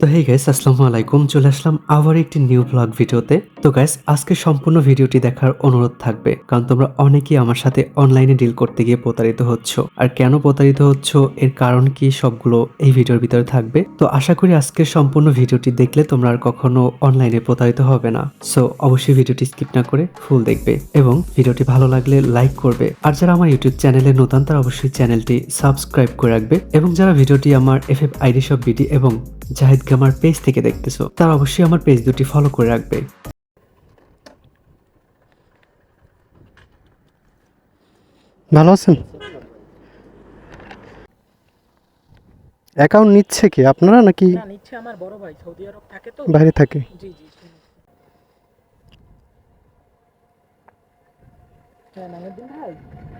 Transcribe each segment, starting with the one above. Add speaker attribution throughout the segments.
Speaker 1: তো hey guys আসসালামু আলাইকুম। চলে আসলাম আবার একটি নিউ ব্লগ ভিডিওতে। তো গাইস আজকে সম্পূর্ণ ভিডিওটি দেখার অনুরোধ থাকবে, কারণ তোমরা অনেকেই আমার সাথে অনলাইনে ডিল করতে গিয়ে প্রতারিত হচ্ছ। আর কেন প্রতারিত হচ্ছ, এর কারণ কি, সবগুলো এই ভিডিওর ভিতরে থাকবে। তো আশা করি আজকের সম্পূর্ণ ভিডিওটি দেখলে তোমরা আর কখনো অনলাইনে প্রতারিত হবে না। সো অবশ্যই ভিডিওটি স্কিপ না করে ফুল দেখবে এবং ভিডিওটি ভালো লাগলে লাইক করবে। আর যারা আমার ইউটিউব চ্যানেলে নতুন, তারা অবশ্যই চ্যানেলটি সাবস্ক্রাইব করে রাখবে। এবং যারা ভিডিওটি আমার এফ এফ আইডি সব বিডি এবং জাহিদ গামার পেজ থেকে দেখতেছো তারা অবশ্যই আমার পেজ দুটি ফলো করে রাখবে।
Speaker 2: ভালো আছেন? অ্যাকাউন্ট নিচ্ছে কি? আপনারা নাকি
Speaker 3: না নিচ্ছে আমার বড় ভাই সৌদি আরব থাকে তো।
Speaker 2: বাইরে থাকে।
Speaker 3: জি জি হ্যাঁ নামের ভাই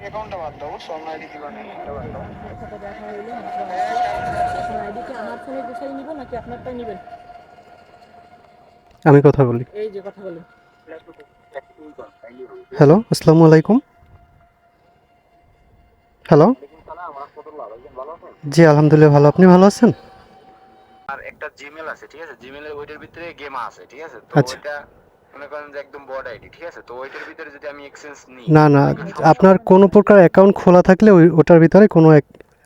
Speaker 4: অ্যাকাউন্টটা বাদ দাও সব আইডি কিবা নেই এটা বাদ দাও।
Speaker 3: আপনার সাথে দেখা হইল আইডি কি আমার ফোনে গুছাই নিব নাকি আপনারটাই নেবেন?
Speaker 2: আমি কথা বলি।
Speaker 3: এই যে কথা বলেন।
Speaker 2: হ্যালো আসসালামু আলাইকুম। হ্যালো জি আলহামদুলিল্লাহ ভালো। আপনি ভালো আছেন?
Speaker 4: আর একটা জিমেল আছে ঠিক আছে? জিমেলের ওইটার ভিতরে গেম আছে ঠিক আছে? তো
Speaker 2: আচ্ছা।
Speaker 4: ওইটা মনে করেন যে একদম বড় আইডি ঠিক আছে? তো ওইটার ভিতরে যদি আমি এক্সচেঞ্জ নিই
Speaker 2: না না আপনার কোনো প্রকার অ্যাকাউন্ট খোলা থাকলে ওই ওটার ভিতরে কোনো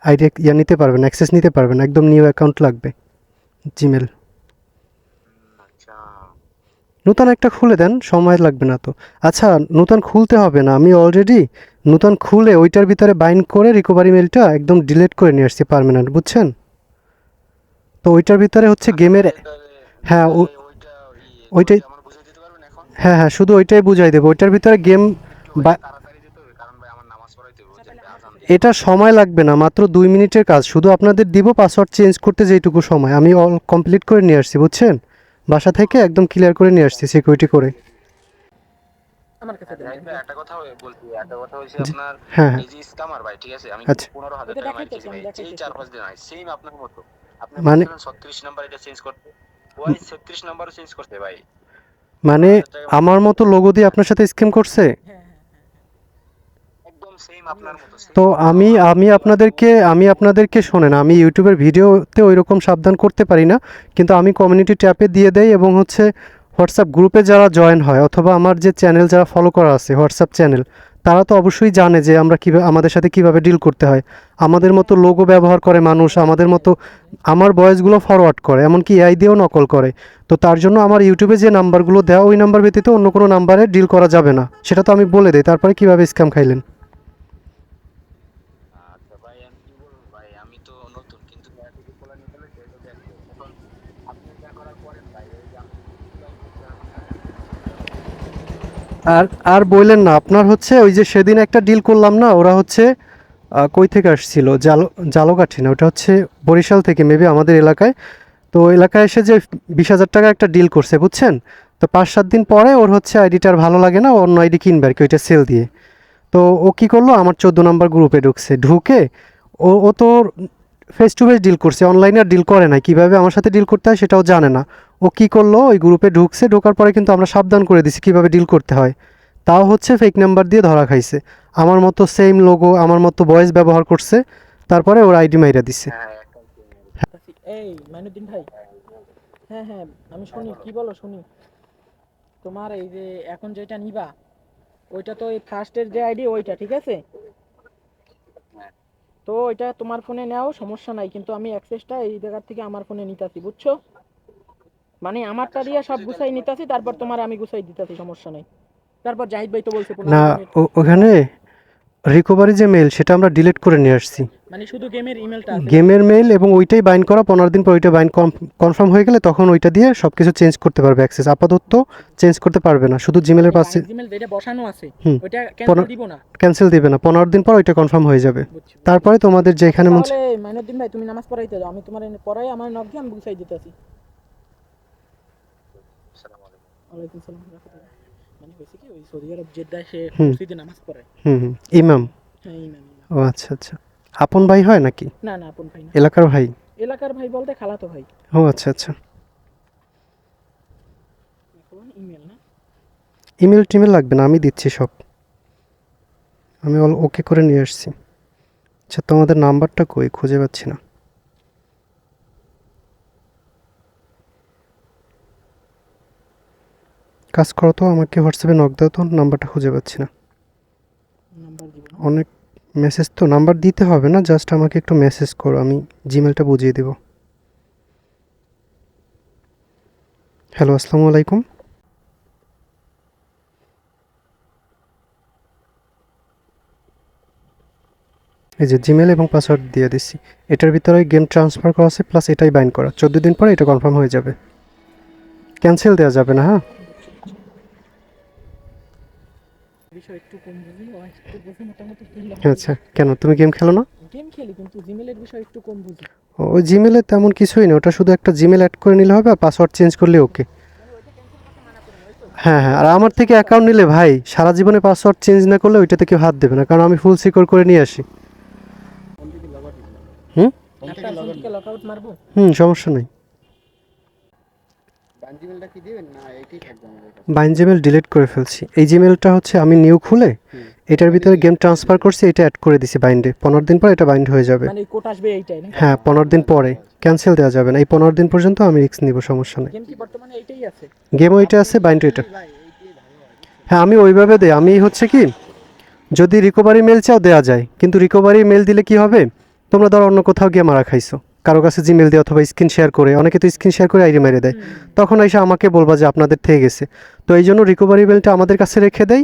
Speaker 2: আইডি ইয়া নিতে পারবেন অ্যাক্সেস নিতে পারবেন একদম নিউ অ্যাকাউন্ট লাগবে জিমেল
Speaker 4: আচ্ছা।
Speaker 2: নতুন একটা খুলে দেন সময় লাগবে না তো। আচ্ছা নতুন খুলতে হবে না আমি অলরেডি নতুন খুলে ওইটার ভিতরে বাইন্ড করে রিকভারি মেলটা একদম ডিলিট করে নিয়ে আসছি পারমানেন্ট বুঝছেন? তো ওইটার ভিতরে হচ্ছে গেমের হ্যাঁ,
Speaker 4: ওইটা
Speaker 2: ওইটাই-
Speaker 4: ওইটা আমার বুঝিয়ে দিতে পারবেন এখন
Speaker 2: হ্যাঁ হ্যাঁ শুধু ওইটাই বুঝাই দেবো। ওইটার ভিতরে গেম। এটা সময় লাগবে না মাত্র দুই মিনিটের কাজ। শুধু আপনাদের দিব পাসওয়ার্ড চেঞ্জ করতে যেইটুকু সময়। আমি অল কমপ্লিট করে নিয়ে আসছি বুঝছেন? বাসা থেকে একদম ক্লিয়ার করে নিয়ে আসছি সিকিউরিটি করে।
Speaker 3: আমার কাছে দেন।
Speaker 4: জাহিদ ভাই, একটা কথা বলছি একটা কথা হচ্ছে আপনার
Speaker 2: হ্যাঁ হ্যাঁ।
Speaker 4: এই যে স্ক্যামার ভাই ঠিক আছে? আমি
Speaker 2: আচ্ছা।
Speaker 4: পনেরো হাজার
Speaker 3: ওটা
Speaker 4: টাকা মার ভাই এই চার পাঁচ দিন হয় সেম আপনার মতো। আপনি
Speaker 2: মানে-
Speaker 4: ছত্রিশ নাম্বার এটা চেঞ্জ করতে। ওই ছত্রিশ নাম্বারও চেঞ্জ করতে ভাই?
Speaker 2: মানে আমার মতো লোগো দিয়ে আপনার সাথে স্কিম করছে। তো আমি আমি আপনাদেরকে আমি আপনাদেরকে শোনেন আমি ইউটিউবের ভিডিওতে ওই রকম সাবধান করতে পারি না কিন্তু আমি কমিউনিটি ট্যাপে দিয়ে দেই এবং হচ্ছে হোয়াটসঅ্যাপ গ্রুপে যারা জয়েন হয় অথবা আমার যে চ্যানেল যারা ফলো করা আছে হোয়াটসঅ্যাপ চ্যানেল তারা তো অবশ্যই জানে যে আমরা কীভাবে আমাদের সাথে কীভাবে ডিল করতে হয়। আমাদের মতো লোগো ব্যবহার করে মানুষ, আমাদের মতো, আমার ভয়েসগুলো ফরওয়ার্ড করে, এমনকি এআই দিয়েও নকল করে। তো তার জন্য আমার ইউটিউবে যে নাম্বারগুলো দেওয়া ওই নাম্বার ব্যতীত অন্য কোনো নাম্বারে ডিল করা যাবে না। সেটা তো আমি বলে দিই, তারপরে কীভাবে স্ক্যাম খাইলেন
Speaker 4: আচ্ছা ভাই আমি কি বলব ভাই আমি তো নতুন কিন্তু এত কিছু বলে নিতে হলে সেটা দেখব এখন আপনি যা করার করেন ভাই এই যে আমি
Speaker 2: আর আর বললেন না, আপনার হচ্ছে ওই যে সেদিন একটা ডিল করলাম না, ওরা হচ্ছে কই থেকে আসছিল? জালো জালোকাঠি না, ওটা হচ্ছে বরিশাল থেকে মেবি আমাদের এলাকায়। তো এলাকায় এসে যে বিশ হাজার টাকা একটা ডিল করছে, বুঝছেন? তো পাঁচ, সাত দিন পরে ওর হচ্ছে আইডিটার ভালো লাগে না অন্য আইডি কিনবে আর কি, ওইটা সেল দিয়ে। তো ও কি করল? আমার চোদ্দ নম্বর গ্রুপে ঢুকছে। ঢুকে ও ও তো ফেস টু ফেস ডিল করছে অনলাইনে আর ডিল করে না কীভাবে আমার সাথে ডিল করতে হয় সেটাও জানে না। ও কি করল? ওই গ্রুপে ঢুকছে, ঢোকার পরে কিন্তু আমরা সাবধান করে দিছি কীভাবে ডিল করতে হয়। তাও হচ্ছে ফেক নাম্বার দিয়ে ধরা খাইছে। আমার মতো সেম লোগো আমার মতো ভয়েস ব্যবহার করছে, তারপরে ওর আইডি মাইরা দিছে।
Speaker 4: হ্যাঁ
Speaker 3: হ্যাঁ হ্যাঁ আমি শুনি, কি বলো, শুনি। তোমার এই যে এখন যেটা নিবা, ওইটা তো এই ফার্স্টের যে আইডি ওইটা, ঠিক আছে? তো এটা তোমার ফোনে নেও সমস্যা নাই কিন্তু আমি অ্যাক্সেসটা এই জায়গার থেকে আমার ফোনে নিতাছি বুঝছ? মানে আমারটা দিয়ে সব গুছাই নিতাছি তারপর তোমার আমি গুছাই দিতাছি সমস্যা নাই। তারপর জাহিদ ভাই তো বলছে
Speaker 2: না ওখানে রিকভারি যে মেল সেটা আমরা ডিলিট করে নিয়ে আসছি।
Speaker 3: মানে শুধু গেমের ইমেলটা
Speaker 2: গেমের মেল এবং ওইটাই বাইন্ড করা পনেরো দিন পর ওইটা বাইন্ড কনফার্ম হয়ে গেলে তখন ওইটা দিয়ে সব কিছু চেঞ্জ করতে পারবে অ্যাক্সেস আপাতত চেঞ্জ করতে পারবে না শুধু জিমেলের পাশে
Speaker 3: জিমেল যেটা বসানো আছে। ওইটা ক্যান্সেল দিব না।
Speaker 2: ক্যান্সেল দিবে না পনেরো দিন পর ওইটা কনফার্ম হয়ে যাবে। তারপরে তোমাদের যেখানে মন
Speaker 3: তাহলে মাইনুদ্দিন ভাই তুমি নামাজ পড়াইতে যাও আমি তোমার এনে পড়াই আমার নক দিয়ে আমি গুছাই দিতেছি।
Speaker 4: আসসালামু আলাইকুম।
Speaker 3: ওয়ালাইকুম সালাম রাহমাতুল্লাহ। মানে হয়েছে কি ওই সৌদি আরব জেদ্দায় সে মসজিদে নামাজ পড়ায়
Speaker 2: হুম হুম। ইমাম?
Speaker 3: হ্যাঁ ইমাম ইমাম।
Speaker 2: ও আচ্ছা আচ্ছা। আপন ভাই হয় নাকি?
Speaker 3: না না আপন ভাই না।
Speaker 2: এলাকার ভাই?
Speaker 3: এলাকার ভাই বলতে খালাতো ভাই।
Speaker 2: ও আচ্ছা আচ্ছা।
Speaker 3: ইমেল না।
Speaker 2: ইমেল টিমেল লাগবে না আমি দিচ্ছি সব। আমি অল ওকে করে নিয়ে আসছি। আচ্ছা তোমাদের নাম্বারটা কই? খুঁজে পাচ্ছি না। কাজ করো তো আমাকে হোয়াটসঅ্যাপে নক দাও তো নাম্বারটা খুঁজে পাচ্ছি না। অনেক মেসেজ তো নাম্বার দিতে হবে না জাস্ট আমাকে একটু মেসেজ করো আমি জিমেলটা বুঝিয়ে দেব। হ্যালো আসসালামু আলাইকুম। এই যে জিমেল এবং পাসওয়ার্ড দিয়ে দিচ্ছি। এটার ভিতরে গেম ট্রান্সফার করা আছে প্লাস এটাই বাইন্ড করা। চোদ্দ দিন পরে এটা কনফার্ম হয়ে যাবে। ক্যান্সেল দেওয়া যাবে না হ্যাঁ
Speaker 3: বিষয় একটু কম বুঝি ও একটু বুঝি মোটামুটি
Speaker 2: আচ্ছা কেন? তুমি গেম খেলো না?
Speaker 3: গেম খেলি কিন্তু জিমেলের বিষয় একটু কম বুঝি।
Speaker 2: ও- জিমেলে তেমন কিছুই নেই ওটা শুধু একটা জিমেল অ্যাড করে নিলে হবে আর পাসওয়ার্ড চেঞ্জ করলে ওকে হ্যাঁ হ্যাঁ আর আমার থেকে অ্যাকাউন্ট নিলে ভাই সারা জীবনে পাসওয়ার্ড চেঞ্জ না করলে ওইটাতে কেউ হাত দেবে না কারণ আমি ফুল সিকিউর করে নিয়ে আসি। হুম? হুম সমস্যা নেই
Speaker 5: বানজিমেলটা কি দিবেন না এটাই থাকবে আমাদের কাছে
Speaker 2: বাইন জিমেল ডিলিট করে ফেলছি। এই জিমেলটা হচ্ছে আমি নিউ খুলে এটার ভিতরে গেম ট্রান্সফার করছি এটা অ্যাড করে দিছি বাইন্ডে পনেরো দিন পর এটা বাইন্ড হয়ে যাবে।
Speaker 3: মানে
Speaker 2: হ্যাঁ পনেরো দিন পরে। ক্যান্সেল দেওয়া যাবে না। এই পনেরো দিন পর্যন্ত আমি রিস্ক নিব সমস্যা নেই।
Speaker 3: গেম কি বর্তমানে এইটাই আছে?
Speaker 2: গেম ওইটা আছে বাইন্ড ওইটা হ্যাঁ। আমি ওইভাবে দেই। আমি হচ্ছে কি যদি রিকভারি মেল চাও দেওয়া যায়। কিন্তু রিকভারি মেল দিলে কি হবে? তোমরা ধর অন্য কোথাও গিয়ে মারা খাইছো। কারও কাছে জিমেল দিয়ে অথবা স্ক্রিন শেয়ার করে অনেকে তো স্ক্রিন শেয়ার করে আইডি মেরে দেয়। তখন এসে আমাকে বলবা যে আপনাদের থেকে গেছে। তো এই জন্য রিকভারি মেলটা আমাদের কাছে রেখে দেয়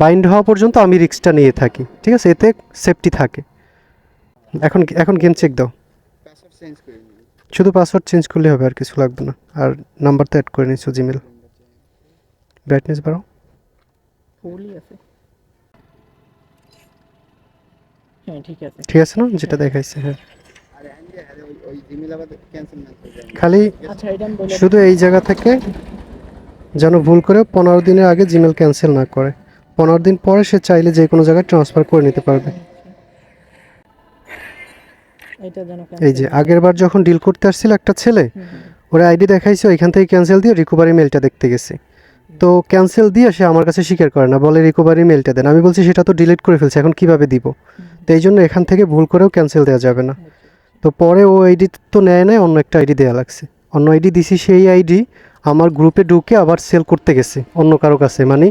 Speaker 2: বাইন্ড হওয়া পর্যন্ত আমি রিক্সটা নিয়ে থাকি ঠিক আছে? এতে সেফটি থাকে। এখন এখন গেম চেক দাও।
Speaker 5: চেঞ্জ করে
Speaker 2: শুধু পাসওয়ার্ড চেঞ্জ করলে হবে আর কিছু লাগবে না। আর নাম্বার তো অ্যাড করে নিচ্ছ জিমেল ব্রাইটনেস বাড়াও
Speaker 3: হ্যাঁ ঠিক আছে।
Speaker 2: ঠিক আছে না? যেটা দেখাইছে হ্যাঁ। খালি
Speaker 3: আচ্ছা
Speaker 2: শুধু এই জায়গা থেকে যেন ভুল করে পনেরো দিনের আগে জিমেল ক্যান্সেল না করে। পনেরো দিন পরে সে চাইলে যে কোনো জায়গায় ট্রান্সফার করে নিতে পারবে। এই যে আগের বার যখন ডিল করতে আসছিল একটা ছেলে ওরা আইডি দেখাইছে ওইখান থেকে ক্যান্সেল দিয়ে রিকোভারি মেলটা দেখতে গেছে। তো ক্যান্সেল দিয়ে সে আমার কাছে স্বীকার করে না বলে রিকোভারি মেলটা দেন। আমি বলছি সেটা তো ডিলিট করে ফেলছে এখন কীভাবে দিব? তো এই জন্য এখান থেকে ভুল করেও ক্যান্সেল দেওয়া যাবে না। তো পরে ও আইডি তো নেয় নেয় অন্য একটা আইডি দেওয়া লাগছে। অন্য আইডি দিছি সেই আইডি আমার গ্রুপে ঢুকে আবার সেল করতে গেছে অন্য কারও কাছে। মানে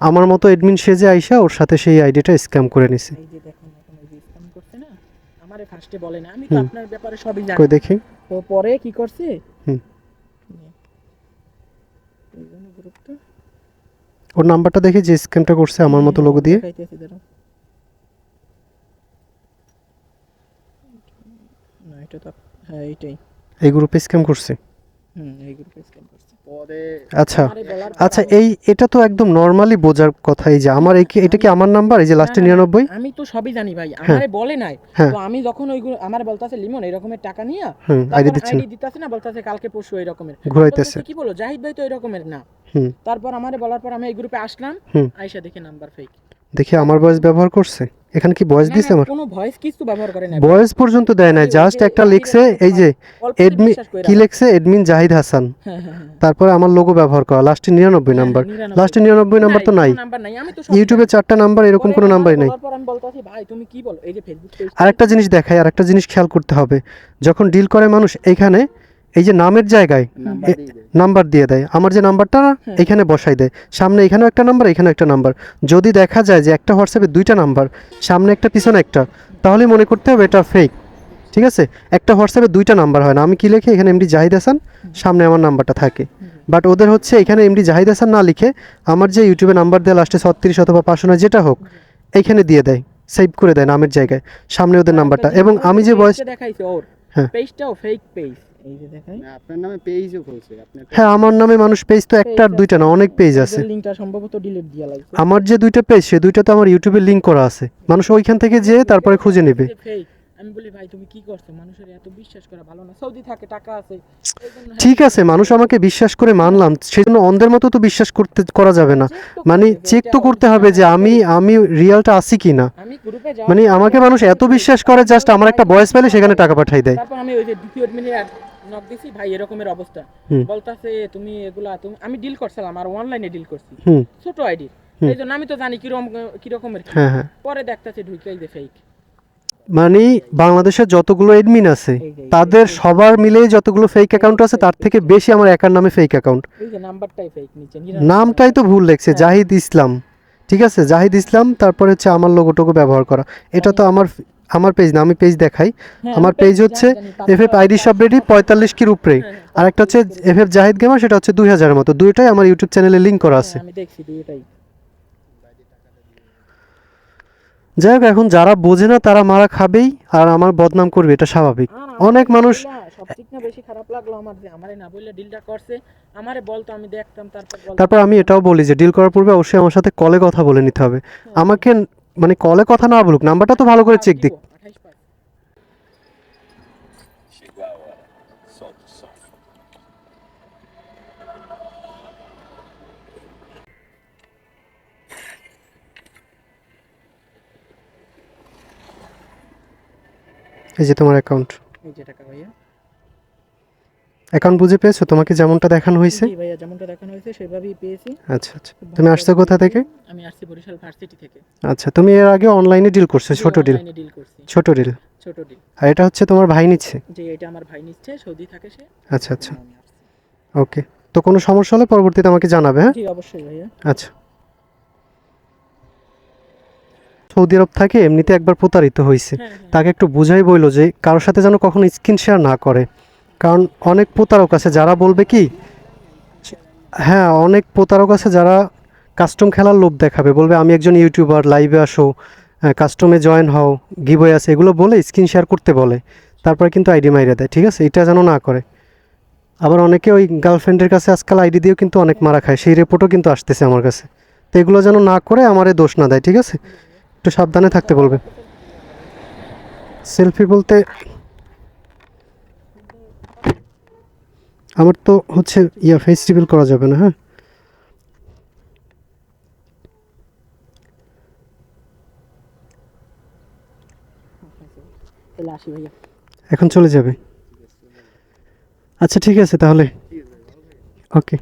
Speaker 2: আমার মতো এডমিন সেজে আইসা ওর সাথে সেই আইডিটা স্ক্যাম করে নিছে।
Speaker 3: ফার্স্টে বলে না। আমি তো
Speaker 2: হুম।
Speaker 3: আপনার ব্যাপারে সবই জানি।
Speaker 2: কই দেখি।
Speaker 3: তো পরে কি করছে?
Speaker 2: হুম।
Speaker 3: এই জন্য গ্রুপটা
Speaker 2: ওর নাম্বারটা দেখি যে স্ক্যামটা করছে আমার মতো লোগো দিয়ে।
Speaker 3: এটা তো হ্যাঁ এইটাই
Speaker 2: এই গ্রুপে স্ক্যাম করছে।
Speaker 3: হুম এই গ্রুপে স্ক্যাম করছে।
Speaker 5: পরে
Speaker 2: আচ্ছা আচ্ছা
Speaker 3: আমি-
Speaker 2: এই এটা তো একদম নর্মালি বোঝার কথা এই যে আমার এই এটা কি আমার নাম্বার এই যে লাস্টে নিরানব্বই?
Speaker 3: আমি তো সবই জানি ভাই
Speaker 2: হ্যাঁ।
Speaker 3: আমারে বলে নাই।
Speaker 2: হ্যাঁ।
Speaker 3: তো আমি যখন ওই আমার বলতাছে লিমন এরকমের টাকা নিয়া
Speaker 2: আইডি দিচ্ছেন
Speaker 3: আইডি দিতাছে না বলতাছে কালকে পরশু এই রকমের।
Speaker 2: ঘুরাইতেছে।
Speaker 3: কি বলো জাহিদ ভাই তো এই রকমের না।
Speaker 2: হুম।
Speaker 3: তারপর আমারে বলার পর আমি এই গ্রুপে আসলাম। আইসা দেখে নাম্বার ফেক
Speaker 2: দেখি আমার ভয়েস ব্যবহার করছে? এখানে কি ভয়েস দিছে আমার?
Speaker 3: কোনো ভয়েস কিছু ব্যবহার করে না।
Speaker 2: ভয়েস পর্যন্ত দেয় না জাস্ট একটা লিখছে এই যে এডমিন কি লিখছে? এডমিন জাহিদ হাসান।
Speaker 3: হ্যাঁ, হ্যাঁ, হ্যাঁ।
Speaker 2: তারপরে আমার লোগো ব্যবহার করা লাস্টে নিরানব্বই
Speaker 3: হ্যাঁ,
Speaker 2: নাম্বার লাস্টে নিরানব্বই নাম্বার তো নাই।
Speaker 3: নাম্বার নাই আমি তো সব
Speaker 2: ইউটিউবে চারটা নাম্বার এরকম কোনো নাম্বারই নাই।
Speaker 3: ভাই তুমি কি বলো? এই যে ফেসবুক পেজ
Speaker 2: আরেকটা জিনিস দেখাই আরেকটা জিনিস খেয়াল করতে হবে। যখন ডিল করে মানুষ এইখানে এই যে নামের জায়গায়
Speaker 5: নাম্বার দিয়ে দেয়।
Speaker 2: আমার যে নাম্বারটা না
Speaker 3: হ্যাঁ।
Speaker 2: এখানে বসাই দেয়। সামনে এখানেও একটা নাম্বার এখানেও একটা নাম্বার। যদি দেখা যায় যে একটা হোয়াটসঅ্যাপে দুইটা নাম্বার সামনে একটা পিছনে একটা তাহলে মনে করতে হবে এটা ফেক ঠিক আছে? একটা হোয়াটসঅ্যাপে দুইটা নাম্বার হয় না। আমি কি লিখে? এখানে এমডি জাহিদ হাসান সামনে আমার নাম্বারটা থাকে। বাট ওদের হচ্ছে এখানে এমডি জাহিদ হাসান না লিখে আমার যে ইউটিউবে নাম্বার দেয় লাস্টে ছত্রিশ অথবা পাঁচশো নয় যেটা হোক এইখানে দিয়ে দেয় সেভ করে দেয় নামের জায়গায় সামনে ওদের নাম্বারটা। এবং আমি যে বয়স
Speaker 3: দেখাইছে ওর
Speaker 2: হ্যাঁ।
Speaker 3: পেজটাও ফেক পেজ এই যে দেখাই
Speaker 5: আপনার নামে পেজও খুলছে।
Speaker 2: হ্যাঁ আমার নামে মানুষ পেজ তো একটা আর দুইটা না অনেক পেজ আছে।
Speaker 3: লিংকটা সম্ভবত ডিলিট দিয়া লাগছে।
Speaker 2: আমার যে দুইটা পেজ সে দুইটা তো আমার ইউটিউবে লিংক করা আছে। মানুষ ওইখান থেকে যেয়ে তারপরে খুঁজে নেবে।
Speaker 3: আমি বলি ভাই তুমি কি করছ? মানুষের এত বিশ্বাস করা ভালো না। সৌদি থাকে টাকা আছে। এই জন্য হ্যাঁ,
Speaker 2: ঠিক আছে মানুষ আমাকে বিশ্বাস করে মানলাম। সেজন্য অন্ধের মতো তো বিশ্বাস করতে করা যাবে না। মানে চেক তো করতে হবে যে আমি আমি রিয়ালটা আছি কি না মানে আমাকে মানুষ এত বিশ্বাস করে জাস্ট আমার একটা বয়স পেলে সেখানে টাকা পাঠাই দেয়।
Speaker 3: তারপর আমি ওই যে দ্বিতীয় মিনিট নক দিছি ভাই এরকমের অবস্থা। বলতাছে তুমি এগুলা তুমি আমি ডিল করছিলাম আর অনলাইনে ডিল করছি। ছোট আইডি এই জন্য আমি তো জানি কীরকম কিরকমের কি।
Speaker 2: হ্যাঁ হ্যাঁ।
Speaker 3: পরে দেখতাছে যে ফেক
Speaker 2: মানে বাংলাদেশের যতগুলো এডমিন আছে তাদের সবার মিলে যতগুলো ফেক অ্যাকাউন্ট আছে তার থেকে বেশি আমার একার নামে ফেক অ্যাকাউন্ট নামটাই তো ভুল লেখছে
Speaker 3: হ্যাঁ।
Speaker 2: জাহিদ ইসলাম। ঠিক আছে? জাহিদ ইসলাম তারপরে হচ্ছে আমার লোগোটোকে ব্যবহার করা। এটা তো আমার আমার পেজ না আমি পেজ দেখাই।
Speaker 3: হ্যাঁ,
Speaker 2: আমার পেজ হচ্ছে এফ এফ আইডি সব রেডি পঁয়তাল্লিশ কির উপরে আর একটা হচ্ছে এফ এফ জাহিদ গেমার সেটা হচ্ছে দুই হাজারের মতো। দুইটাই আমার ইউটিউব চ্যানেলে লিঙ্ক করা আছে।
Speaker 3: হ্যাঁ,
Speaker 2: যাই হোক এখন যারা বোঝে না তারা মারা খাবেই আর আমার বদনাম করবে এটা স্বাভাবিক। অনেক মানুষ
Speaker 3: তারপর
Speaker 2: আমি এটাও বলি যে ডিল করার পূর্বে অবশ্যই আমার সাথে কলে কথা বলে নিতে হবে। আমাকে মানে কলে কথা না বলুক নাম্বারটা তো ভালো করে চেক দিক। এই যে তোমার অ্যাকাউন্ট
Speaker 3: এই যে টাকা ভাইয়া।
Speaker 2: অ্যাকাউন্ট বুঝে পেয়েছ তোমাকে যেমনটা দেখানো হয়েছে?
Speaker 3: জি ভাইয়া যেমনটা দেখানো হয়েছে সেভাবেই পেয়েছি।
Speaker 2: আচ্ছা আচ্ছা। তুমি আসছো কোথা থেকে?
Speaker 3: আমি আসছি বরিশাল ভার্সিটি থেকে।
Speaker 2: আচ্ছা তুমি এর আগে অনলাইনে ডিল করছ ছোট ডিল
Speaker 3: ডিল করছি।
Speaker 2: ছোট ডিল
Speaker 3: ছোট ডিল
Speaker 2: আর এটা হচ্ছে তোমার ভাই নিচ্ছে?
Speaker 3: যে এটা আমার ভাই নিচ্ছে সৌদি থাকে সে।
Speaker 2: আচ্ছা আচ্ছা। ওকে তো কোনো সমস্যা হলে পরবর্তীতে আমাকে জানাবে হ্যাঁ?
Speaker 3: জি অবশ্যই ভাইয়া।
Speaker 2: আচ্ছা। সৌদি আরব থাকে এমনিতে একবার প্রতারিত হয়েছে।
Speaker 3: হ্যাঁ হ্যাঁ।
Speaker 2: তাকে একটু বুঝাই বইলো যে কারোর সাথে যেন কখনো স্ক্রিন শেয়ার না করে। কারণ অনেক প্রতারক আছে যারা বলবে কি হ্যাঁ অনেক প্রতারক আছে যারা কাস্টম খেলার লোভ দেখাবে। বলবে, আমি একজন ইউটিউবার লাইভে আসো কাস্টমে জয়েন হও গিবই আছে। এগুলো বলে স্ক্রিন শেয়ার করতে বলে। তারপরে কিন্তু আইডি মাইরে দেয়, ঠিক আছে? এটা যেন না করে। আবার অনেকে ওই গার্লফ্রেন্ডের কাছে আজকাল আইডি দিয়েও কিন্তু অনেক মারা খায়। সেই রিপোর্টও কিন্তু আসতেছে আমার কাছে। তো এগুলো যেন না করে, আমারে দোষ না দেয়, ঠিক আছে? একটু সাবধানে থাকতে বলবে। সেলফি বলতে আমার তো হচ্ছে ইয়া ফেস রিভিল করা যাবে না হ্যাঁ? এখন চলে যাবে। আচ্ছা ঠিক আছে তাহলে। ওকে